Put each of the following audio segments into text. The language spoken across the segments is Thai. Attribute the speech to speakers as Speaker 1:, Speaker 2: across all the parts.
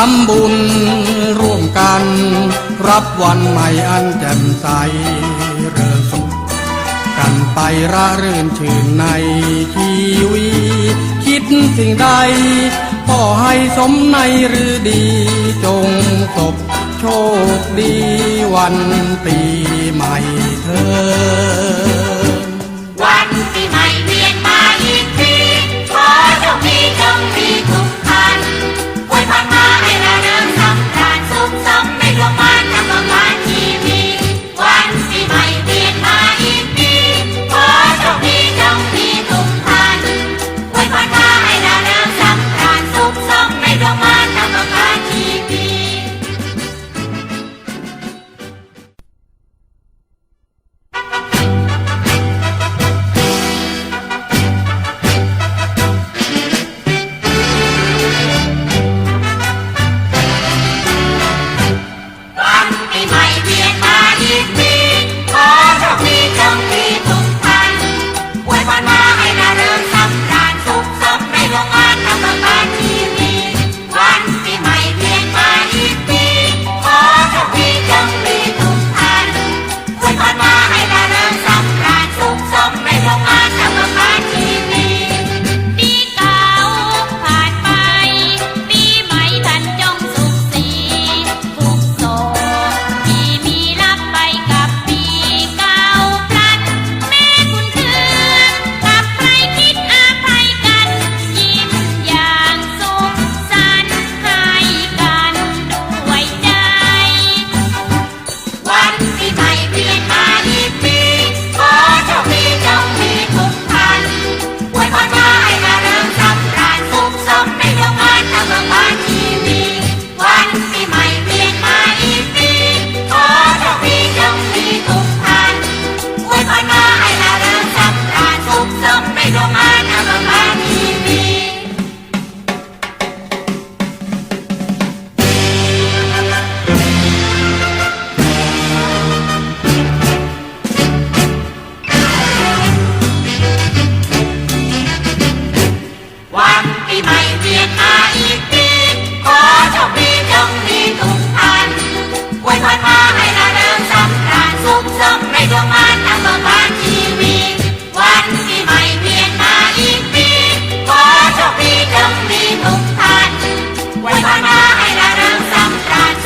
Speaker 1: ทำบุญร่วมกัน รับวันใหม่อันแจ่มใสเริงสุขกันไประเรื่นชื่นในชีวิคิดสิ่งใดก็ให้สมในหรือดีจงตบโชคดีวันปีใหม่เธอ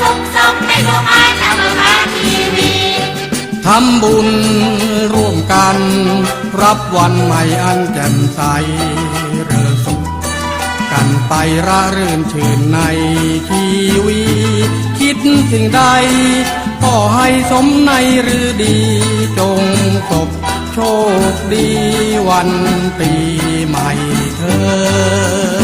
Speaker 2: สุขสมในโล
Speaker 3: กา
Speaker 2: ธรรมาทีวีทำบุญร่วม
Speaker 1: กัน รับวันใหม่อันแจ่มใสเรือสุขกันไประรื่นชื่นในทีวีคิดสิ่งใดก็ให้สมในหรือดีจงตบโชคดีวันปีใหม่เธอ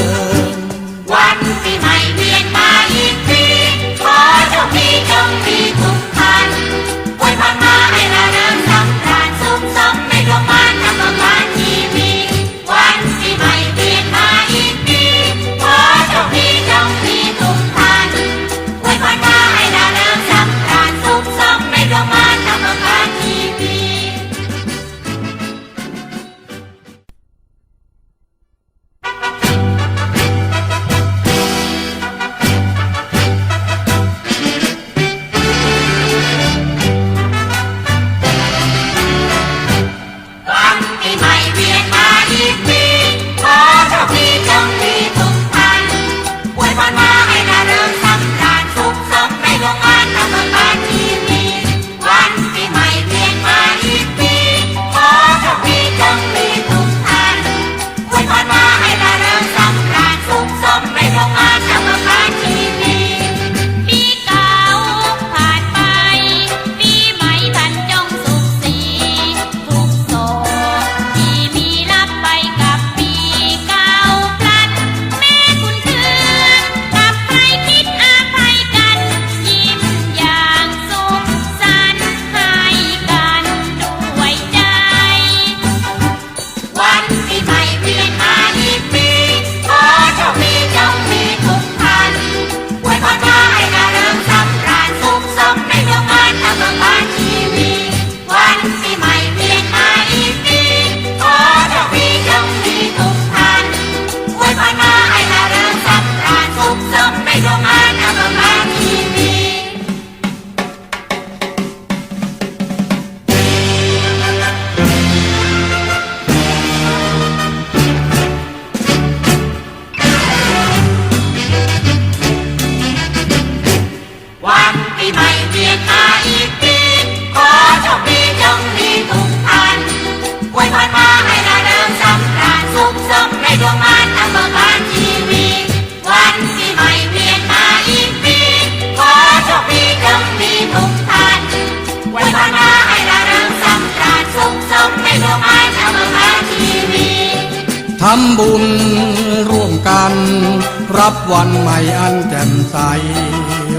Speaker 2: รับวันใหม่อันแจ่มใส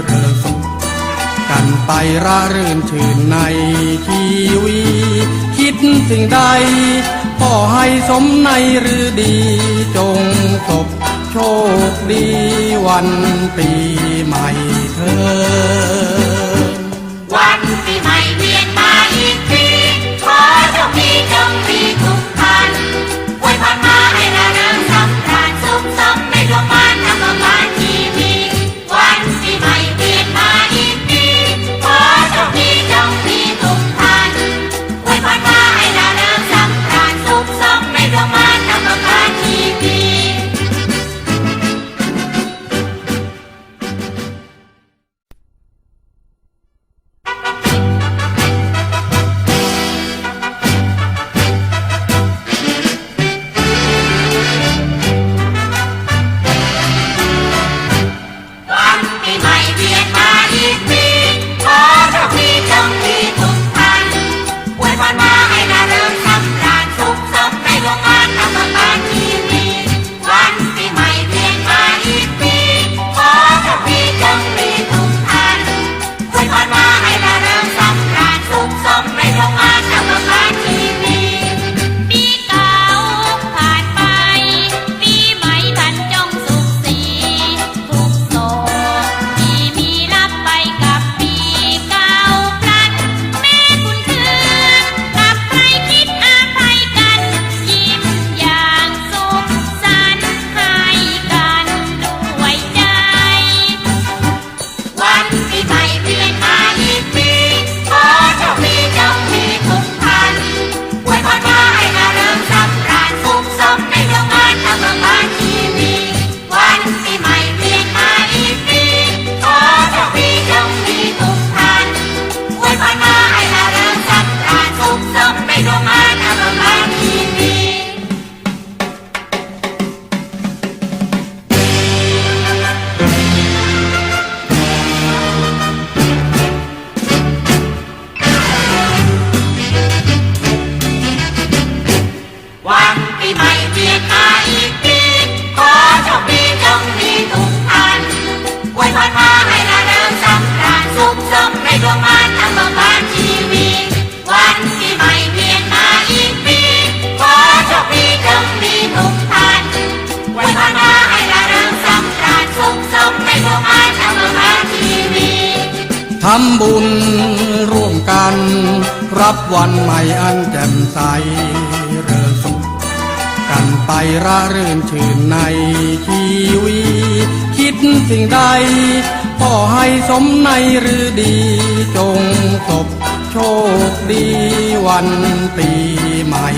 Speaker 2: เริงสุขกันไประรื่นชื่นใน
Speaker 1: ทีวีคิดสิ่งใดขอให้สมใน
Speaker 3: หรือดีจ
Speaker 1: งสบโชคดีวันปีใหม่เธอ วันปีใหม่ วันใหม่อัน
Speaker 2: แจ่มใสเริงสุขกันไประเรื่นชื่นในชีวิตคิดสิ่งใดพ่อให้สมในหรือดีจงสบโชคดีวันปีใหม่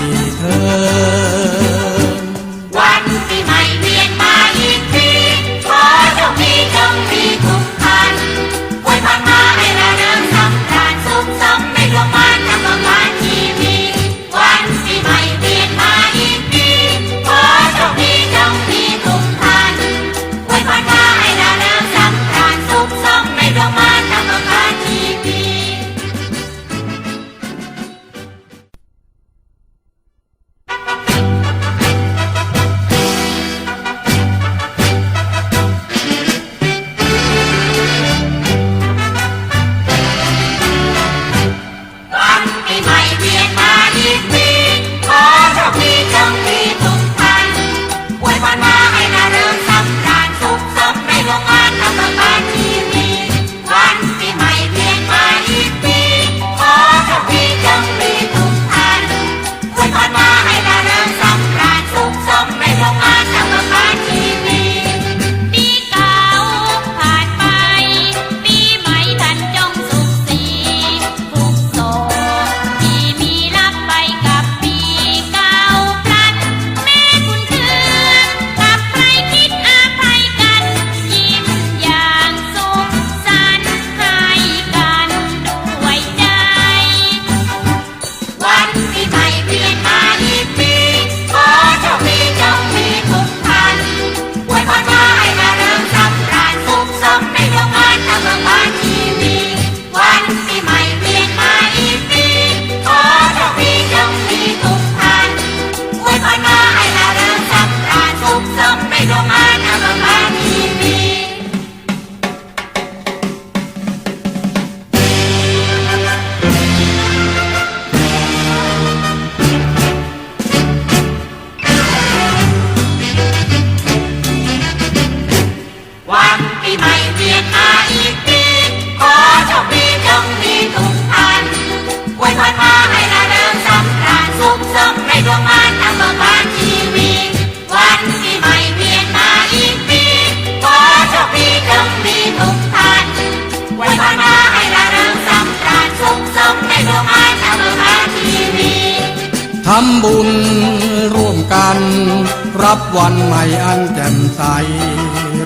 Speaker 1: วันใหม่อัน
Speaker 2: แจ่มใส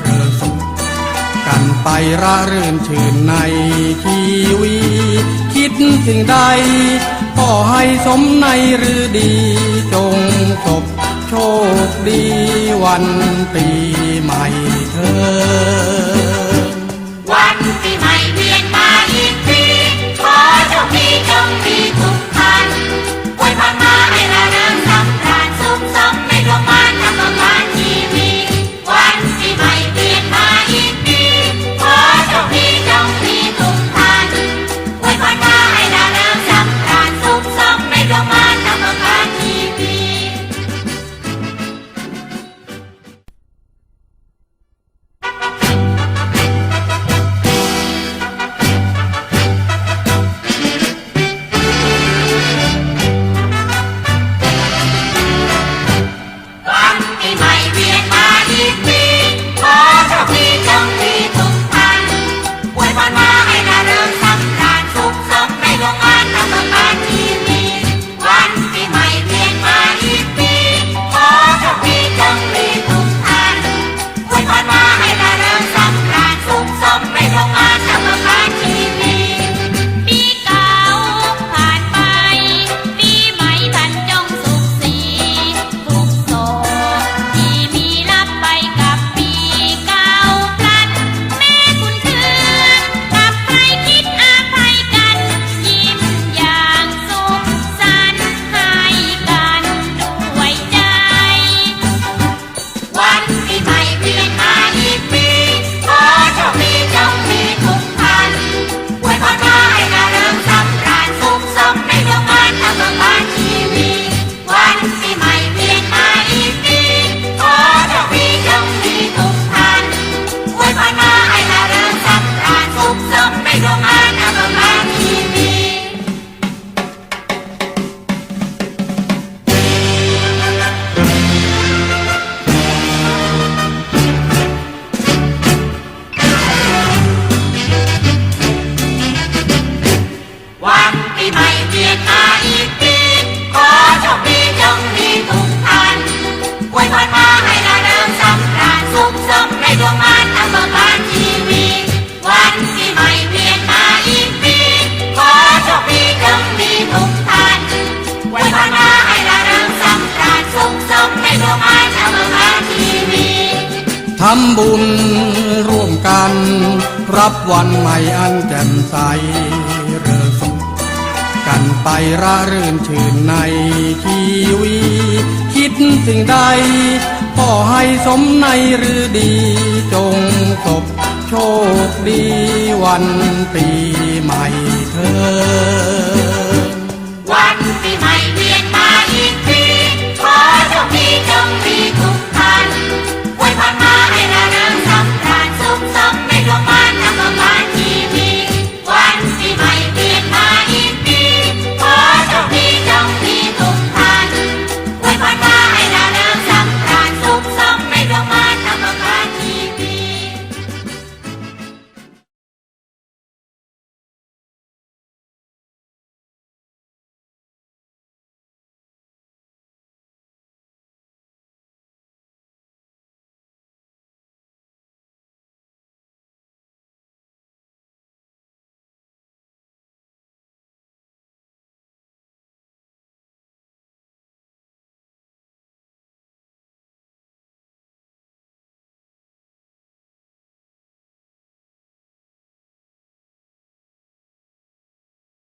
Speaker 2: เริ่สุขกันไประเรื่นชื่นในทีวีคิดสิ่งใดก็ให้สมในหรือดีจงสบโชคดีวันปีใหม่เธอ
Speaker 1: วันปีใหม่ วันใหม่อันแจ่มใสเริงสงกั
Speaker 3: นไประรื่นชื่นในทีวี
Speaker 1: คิดสิ่งใดขอให้สมในหรือดีจงสบโชคดีวันปี
Speaker 2: ใหม่เธอ